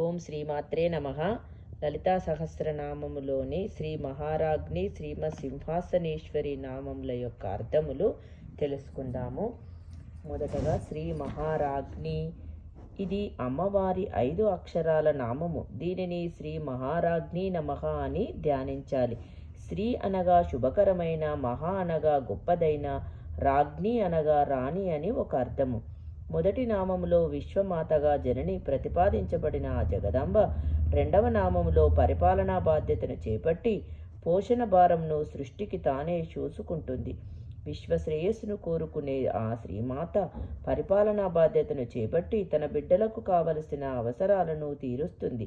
ఓం శ్రీమాత్రే నమ. లలితా సహస్రనామములోని శ్రీ మహారాజ్ని శ్రీమ సింహాసనేశ్వరి నామముల యొక్క అర్థములు తెలుసుకుందాము. మొదటగా శ్రీ మహారాజ్ని. ఇది అమ్మవారి ఐదు అక్షరాల నామము. దీనిని శ్రీ మహారాజ్ని నమః అని ధ్యానించాలి. శ్రీ అనగా శుభకరమైన మహా అనగా గొప్పదైన రాజ్ఞి అనగా రాణి అని ఒక అర్థము. మొదటి నామములో విశ్వమాతగా జనని ప్రతిపాదించబడిన ఆ జగదంబ రెండవ నామములో పరిపాలనా బాధ్యతను చేపట్టి పోషణ భారంను సృష్టికి తానే చూసుకుంటుంది. విశ్వశ్రేయస్సును కోరుకునే ఆ శ్రీమాత పరిపాలనా బాధ్యతను చేపట్టి తన బిడ్డలకు కావలసిన అవసరాలను తీరుస్తుంది.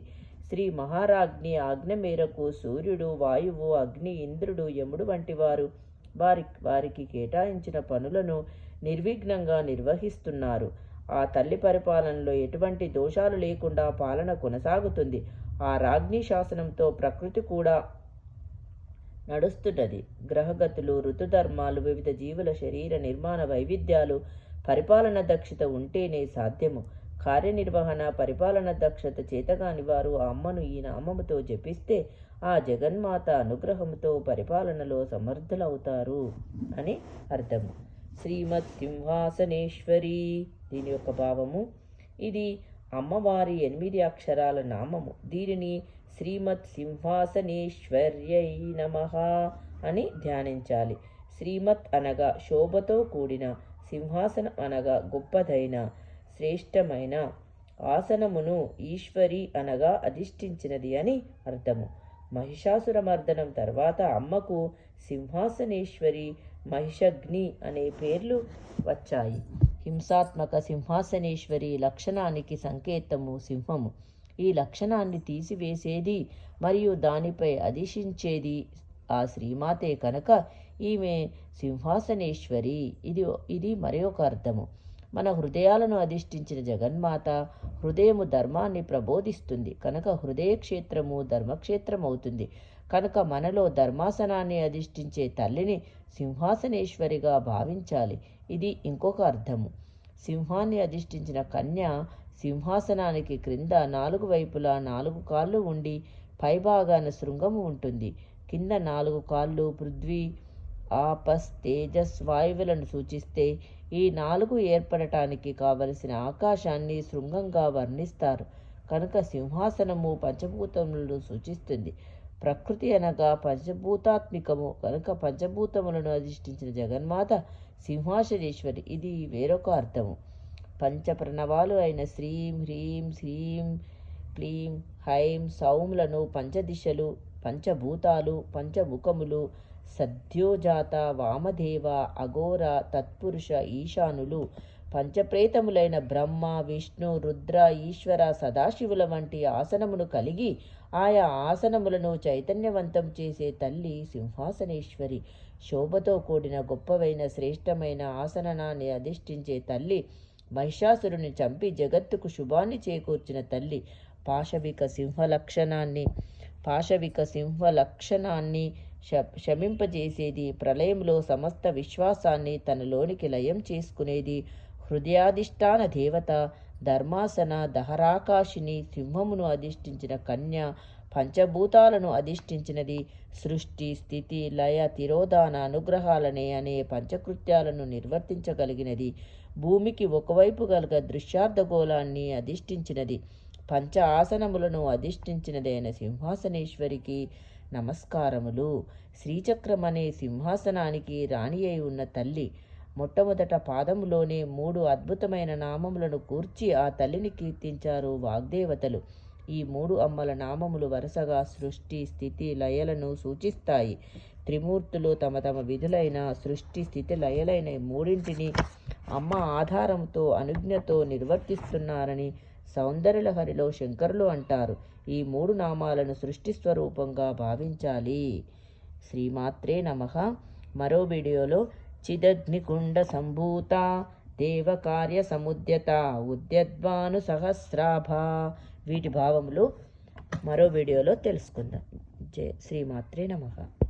శ్రీ మహారాజ్ఞి ఆజ్ఞ మేరకు సూర్యుడు వాయువు అగ్ని ఇంద్రుడు యముడు వంటి వారు వారి వారికి కేటాయించిన పనులను నిర్విఘ్నంగా నిర్వహిస్తున్నారు. ఆ తల్లి పరిపాలనలో ఎటువంటి దోషాలు లేకుండా పాలన కొనసాగుతుంది. ఆ రాజ్ఞి శాసనంతో ప్రకృతి కూడా నడుస్తున్నది. గ్రహగతులు ఋతుధర్మాలు వివిధ జీవుల శరీర నిర్మాణ వైవిధ్యాలు పరిపాలన దక్షత ఉంటేనే సాధ్యము. కార్యనిర్వహణ పరిపాలన దక్షత చేతగాని వారు ఆ అమ్మను ఈ నామముతో జపిస్తే ఆ జగన్మాత అనుగ్రహంతో పరిపాలనలో సమర్థులవుతారు అని అర్థము. శ్రీమత్ సింహాసనేశ్వరి దీని యొక్క భావము. ఇది అమ్మవారి ఎనిమిది అక్షరాల నామము. దీనిని శ్రీమత్ సింహాసనేశ్వర్యై నమ అని ధ్యానించాలి. శ్రీమత్ అనగా శోభతో కూడిన సింహాసనం అనగా గొప్పదైన శ్రేష్టమైన ఆసనమును ఈశ్వరి అనగా అధిష్ఠించినది అని అర్థము. మహిషాసుర మర్దనం తర్వాత అమ్మకు సింహాసనేశ్వరి మహిషగ్ని అనే పేర్లు వచ్చాయి. హింసాత్మక సింహాసనేశ్వరి లక్షణానికి సంకేతము సింహము. ఈ లక్షణాన్ని తీసివేసేది మరియు దానిపై అధిషించేది ఆ శ్రీమాతే కనుక ఈమె సింహాసనేశ్వరి. ఇది ఇది మరొక అర్థము. మన హృదయాలను అధిష్ఠించిన జగన్మాత హృదయము ధర్మాన్ని ప్రబోధిస్తుంది. కనుక హృదయ క్షేత్రము ధర్మక్షేత్రం అవుతుంది కనుక మనలో ధర్మాసనాన్ని అధిష్ఠించే తల్లిని సింహాసనేశ్వరిగా భావించాలి. ఇది ఇంకొక అర్థము. సింహాన్ని అధిష్ఠించిన కన్య సింహాసనానికి క్రింద నాలుగు వైపులా నాలుగు కాళ్ళు ఉండి పైభాగాన శృంగము ఉంటుంది. కింద నాలుగు కాళ్ళు పృథ్వీ ఆపస్ తేజస్ వాయువులను సూచిస్తే ఈ నాలుగు ఏర్పడటానికి కావలసిన ఆకాశాన్ని శృంగంగా వర్ణిస్తారు. కనుక సింహాసనము పంచభూతములను సూచిస్తుంది. ప్రకృతి అనగా పంచభూతాత్మికము. కనుక పంచభూతములను అధిష్ఠించిన జగన్మాత సింహాసనేశ్వరి. ఇది వేరొక అర్థము. పంచ ప్రణవాలు అయిన శ్రీం హ్రీం శ్రీం క్లీం హైం సౌములను పంచదిశలు పంచభూతాలు పంచముఖములు సద్యోజాత వామదేవ అఘోర తత్పురుష ఈశానులు పంచప్రేతములైన బ్రహ్మ విష్ణు రుద్ర ఈశ్వర సదాశివుల వంటి ఆసనమును కలిగి ఆయా ఆసనములను చైతన్యవంతం చేసే తల్లి సింహాసనేశ్వరి. శోభతో కూడిన గొప్పవైన శ్రేష్టమైన ఆసనాన్ని అధిష్ఠించే తల్లి మహిషాసురుని చంపి జగత్తుకు శుభాన్ని చేకూర్చిన తల్లి పాశవిక సింహ లక్షణాన్ని పాశవిక సింహ లక్షణాన్ని శమింపజేసేది. ప్రళయంలో సమస్త విశ్వాసాన్ని తనలోనికి లయం చేసుకునేది. హృదయాధిష్టాన దేవత ధర్మాసన దహరాకాశిని సింహమును అధిష్ఠించిన కన్య పంచభూతాలను అధిష్ఠించినది. సృష్టి స్థితి లయ తిరోధాన అనుగ్రహాలనే అనే పంచకృత్యాలను నిర్వర్తించగలిగినది. భూమికి ఒకవైపు గలగ దృశ్యార్థగోళాన్ని అధిష్ఠించినది. పంచ ఆసనములను అధిష్ఠించినదైన సింహాసనేశ్వరికి నమస్కారములు. శ్రీచక్రమనే సింహాసనానికి రాణి అయి ఉన్న తల్లి మొట్టమొదట పాదములోనే మూడు అద్భుతమైన నామములను కూర్చి ఆ తల్లిని కీర్తించారు వాగ్దేవతలు. ఈ మూడు అమ్మల నామములు వరుసగా సృష్టి స్థితి లయలను సూచిస్తాయి. త్రిమూర్తులు తమ తమ విధులైన సృష్టి స్థితి లయలైన మూడింటిని అమ్మ ఆధారంతో అనుజ్ఞతో నిర్వర్తిస్తున్నారని సౌందర్యలహరిలో శంకరులు అంటారు. ఈ మూడు నామాలను సృష్టి స్వరూపంగా భావించాలి. శ్రీమాత్రే నమ. మరో వీడియోలో చిదగ్నికుండ సంభూత దేవకార్య సముద్యత ఉద్యద్వాను సహస్రాభ వీటి భావములు మరో వీడియోలో తెలుసుకుందాం. జయ శ్రీమాత్రే నమ.